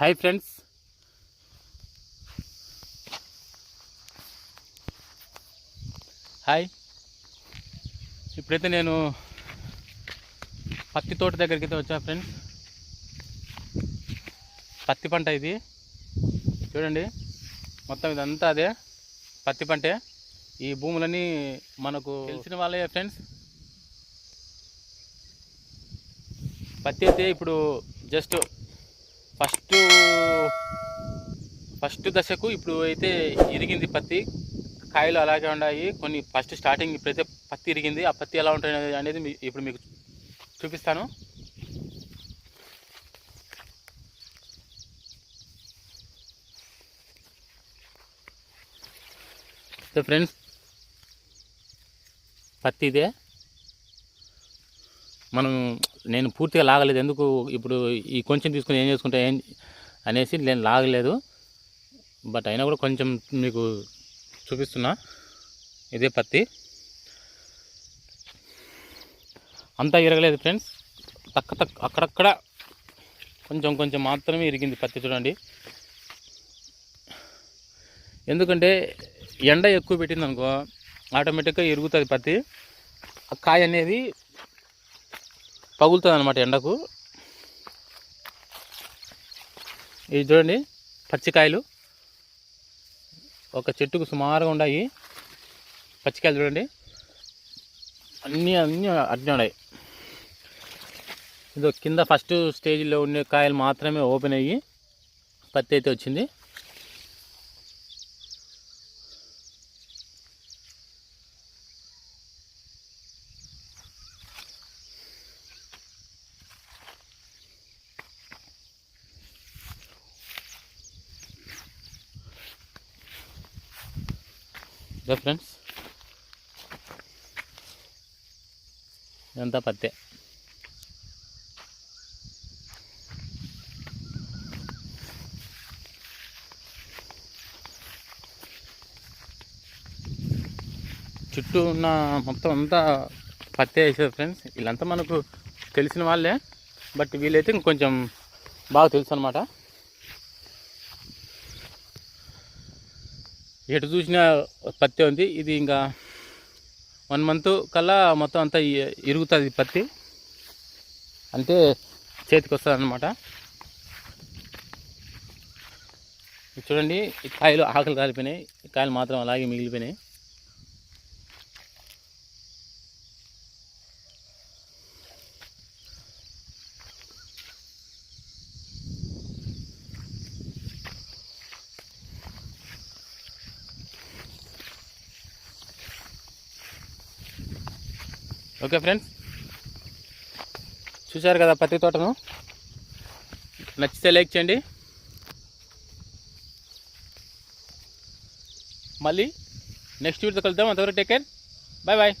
Hi friends. Hi. ఇప్పుడైతే నేను పత్తి తోట దగ్గరికి అయితే వచ్చా ఫ్రెండ్స్. పత్తి పంట ఇది. చూడండి మొత్తం ఇదంతా అదే పత్తి పంటే. ఈ భూములన్నీ మనకు తెలిసిన వాళ్ళే ఫ్రెండ్స్. పత్తి అయితే ఇప్పుడు జస్ట్ ఫస్ట్ ఫస్ట్ దశకు ఇప్పుడు అయితే ఇరిగింది పత్తి. కాయలు అలాగే ఉన్నాయి కొన్ని ఫస్ట్ స్టార్టింగ్ ఇప్పుడైతే పత్తి ఇరిగింది. ఆ పత్తి ఎలా ఉంటుంది అనేది- మీ- ఇప్పుడు మీకు చూపిస్తాను. సో ఫ్రెండ్స్ పత్తి ఇదే. మనం నేను పూర్తిగా లాగలేదు. ఎందుకు ఇప్పుడు ఈ కొంచెం తీసుకుని ఏం చేసుకుంటా ఏం అనేసి నేను లాగలేదు. బట్ అయినా కూడా కొంచెం మీకు చూపిస్తున్నా. ఇదే పత్తి. అంతా ఇరగలేదు ఫ్రెండ్స్. తక్క తక్క అక్కడక్కడ కొంచెం కొంచెం మాత్రమే ఇరిగింది పత్తి చూడండి. ఎందుకంటే ఎండ ఎక్కువ పెట్టింది అనుకో ఆటోమేటిక్గా ఇరుగుతుంది పత్తి. ఆ కాయ అనేది పగులుతుంది అనమాట ఎండకు. ఇది చూడండి పచ్చికాయలు. ఒక చెట్టుకు సుమారుగా ఉన్నాయి. పచ్చికాయలు చూడండి. అన్నీ అన్నీ అట్నే ఉన్నాయి. ఇదో కింద ఫస్ట్ స్టేజ్లో ఉండే కాయలు మాత్రమే ఓపెన్ అయ్యి పత్తి అయితే వచ్చింది. ఇదో ఫ్రెండ్స్. ఇదంతా పత్తే. చుట్టూ ఉన్న మొత్తం అంతా పత్తే వేసారు ఫ్రెండ్స్. వీళ్ళంతా మనకు తెలిసిన వాళ్ళే. బట్ వీళ్ళైతే ఇంకొంచెం బాగా తెలుసు అనమాట ఎటు చూసినా పత్తి ఉంది. ఇది ఇంకా వన్ మంత్ కల్లా మొత్తం అంతా ఇరుగుతుంది పత్తి. అంటే చేతికి వస్తుంది అనమాట చూడండి కాయలు ఆకలి కాలిపోయినాయి. కాయలు మాత్రం అలాగే మిగిలిపోయినాయి. ఓకే ఫ్రెండ్స్ చూశారు కదా పత్తి తోటను? నచ్చితే లైక్ చేయండి. మళ్ళీ నెక్స్ట్ వీడియోతో కలుద్దాం. అంతవరకు టేక్ కేర్ బాయ్ బాయ్